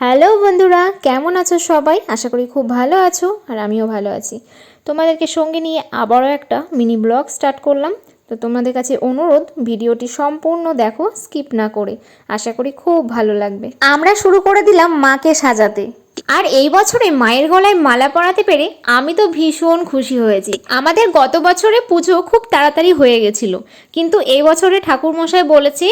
Hello বন্ধুরা, কেমন আছো সবাই? আশা করি খুব ভালো আছো আর আমিও ভালো আছি। তোমাদেরকে সঙ্গে নিয়ে আবারও একটা মিনি ব্লগ স্টার্ট করলাম। তো তোমাদের কাছে অনুরোধ, ভিডিওটি সম্পূর্ণ দেখো, স্কিপ না করে। আশা করি খুব ভালো লাগবে। আমরা শুরু করে দিলাম মাকে সাজাতে। আর এই বছরে মায়ের গলায় মালা পরাতে পেরে আমি তো ভীষণ খুশি হয়েছি। আমাদের গত বছরে পুজো খুব তাড়াতাড়ি হয়ে গেছিল। কিন্তু এই বছরে ঠাকুরমশাই বলেছে,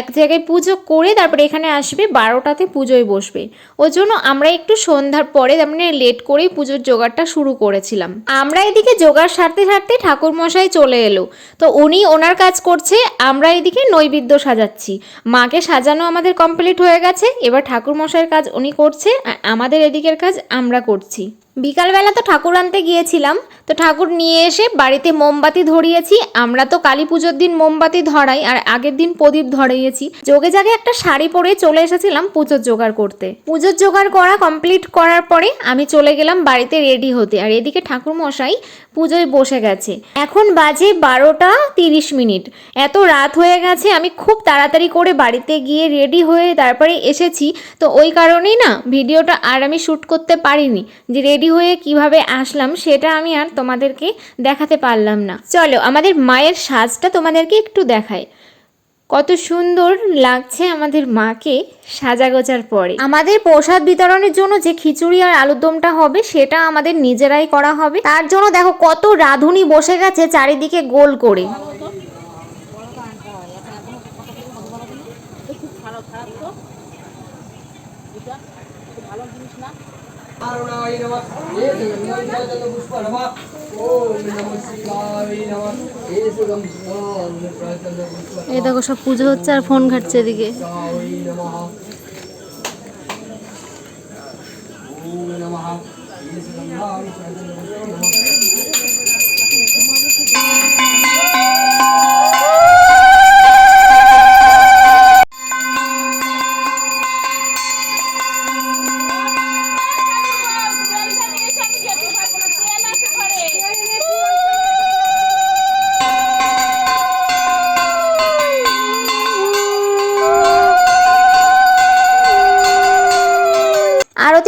এক জায়গায় পুজো করে তারপরে এখানে আসবে, বারোটাতে পুজোয় বসবে। ওই জন্য আমরা একটু সন্ধ্যার পরে মানে লেট করেই পুজোর জোগাড়টা শুরু করেছিলাম। আমরা এদিকে জোগাড় সারতে সারতে ঠাকুরমশাই চলে এলো। তো উনি ওনার কাজ করছে, আমরা এদিকে নৈবেদ্য সাজাচ্ছি। মাকে সাজানো আমাদের কমপ্লিট হয়ে গেছে, এবার ঠাকুরমশাইয়ের কাজ উনি করছে, আর আমাদের এদিকের কাজ আমরা করছি। বিকালবেলা তো ঠাকুর আনতে গিয়েছিলাম, তো ঠাকুর নিয়ে এসে বাড়িতে মোমবাতি ধরিয়েছি। আমরা তো কালী পুজোর দিন মোমবাতি ধরাই, আর আগের দিন প্রদীপ ধরিয়েছি। যোগে জাগে একটা শাড়ি পরে চলে এসেছিলাম পুজোর জোগাড় করতে। পুজোর জোগাড় করা কমপ্লিট করার পরে আমি চলে গেলাম বাড়িতে রেডি হতে, আর এদিকে ঠাকুর মশাই পুজোয় বসে গেছে। এখন বাজে বারোটা তিরিশ মিনিট। এত রাত হয়ে গেছে, আমি খুব তাড়াতাড়ি করে বাড়িতে গিয়ে রেডি হয়ে তারপরে এসেছি। তো ওই কারণেই না, ভিডিওটা আর আমি শ্যুট করতে পারিনি, যে রেডি রেডি হয়ে কীভাবে আসলাম সেটা আমি আর তোমাদেরকে দেখাতে পারলাম না। চলো, আমাদের মায়ের সাজটা তোমাদেরকে একটু দেখায় কত সুন্দর লাগছে আমাদের মাকে সাজা গোজার পরে। আমাদের প্রসাদ বিতরণের জন্য যে খিচুড়ি আর আলুর দমটা হবে, সেটা আমাদের নিজেরাই করা হবে। তার জন্য দেখো, কত রাঁধুনি বসে গেছে চারিদিকে গোল করে। ভালো জিনিস না। এই দেখো সব পুজো হচ্ছে আর ফোন ঘাটছে এদিকে।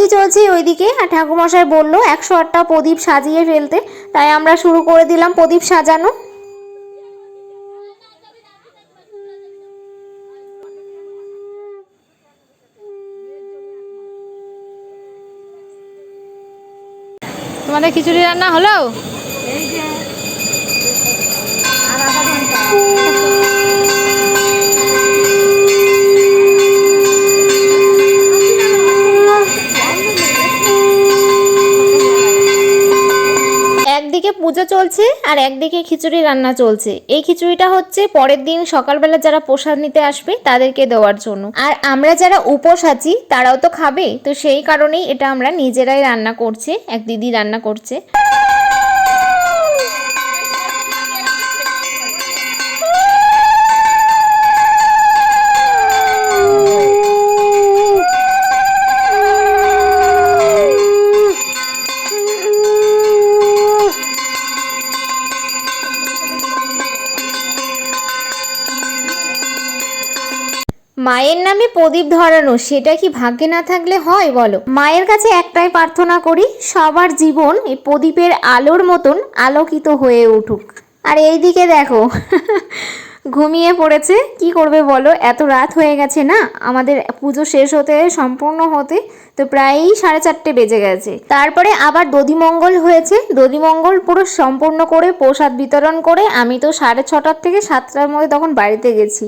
আরতি চলছে ওইদিকে। আর ঠাকুমশাই বলল একশো আটটা প্রদীপ সাজিয়ে ফেলতে। তাই আমরা শুরু করে দিলাম প্রদীপ সাজানো। তোমাদের খিচুড়ি রান্না হলো? পুজো চলছে আর একদিকে খিচুড়ি রান্না চলছে। এই খিচুড়িটা হচ্ছে পরের দিন সকালবেলা যারা প্রসাদ নিতে আসবে তাদেরকে দেওয়ার জন্য। আর আমরা যারা উপোস আছি, তারাও তো খাবে। তো সেই কারণেই এটা আমরা নিজেরাই রান্না করছে, এক দিদি রান্না করছে। মায়ের নামে প্রদীপ ধরানো, সেটা কি ভাগ্যে না থাকলে হয় বলো? মায়ের কাছে একটাই প্রার্থনা করি, সবার জীবন এই প্রদীপের আলোর মতন আলোকিত হয়ে উঠুক। আর এই দিকে দেখো, ঘুমিয়ে পড়েছে, কি করবে বলো? এত রাত হয়ে গেছে না? আমাদের পুজো শেষ হতে, সম্পূর্ণ হতে তো প্রায়ই সাড়ে চারটে বেজে গেছে। তারপরে আবার দধিমঙ্গল হয়েছে, দধিমঙ্গল পুরো সম্পূর্ণ করে প্রসাদ বিতরণ করে আমি তো সাড়ে ছটার থেকে সাতটার মধ্যে তখন বাড়িতে গেছি।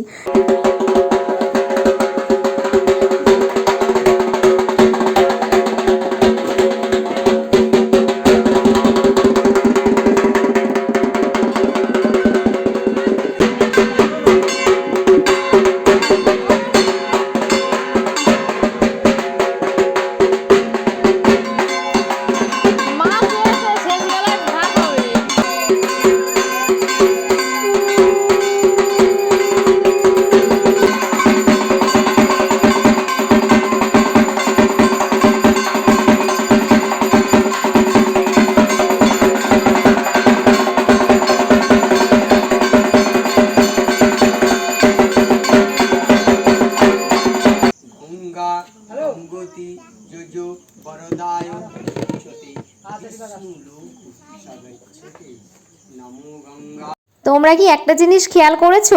নমো গঙ্গা তোমরা কি একটা জিনিস খেয়াল করেছ?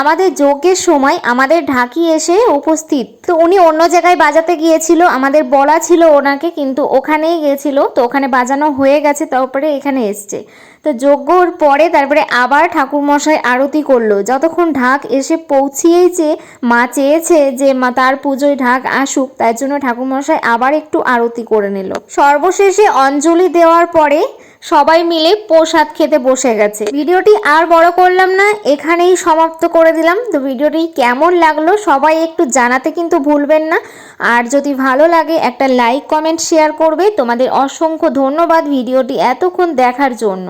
আমাদের যজ্ঞের সময় আমাদের ঢাকি এসে উপস্থিত। তো উনি অন্য জায়গায় বাজাতে গিয়েছিল, আমাদের বলা ছিল ওনাকে, কিন্তু ওখানেই গেছিল তো ওখানে বাজানো হয়ে গেছে, তারপরে এখানে এসছে। তো যজ্ঞর পরে তারপরে আবার ঠাকুরমশাই আরতি করল। যতক্ষণ ঢাক এসে পৌঁছিয়েছে, মা চেয়েছে যে মা তার পুজোয় ঢাক আসুক, তাই জন্য ঠাকুরমশাই আবার একটু আরতি করে নিল। সর্বশেষে অঞ্জলি দেওয়ার পরে সবাই মিলে প্রসাদ খেতে বসে গেছে। ভিডিওটি আর বড় করলাম না, এখানেই সমাপ্ত করে দিলাম। তো ভিডিওটি কেমন লাগল সবাই একটু জানাতে কিন্তু ভুলবেন না। আর যদি ভালো লাগে একটা লাইক, কমেন্ট, শেয়ার করবে। তোমাদের অসংখ্য ধন্যবাদ ভিডিওটি এতক্ষণ দেখার জন্য।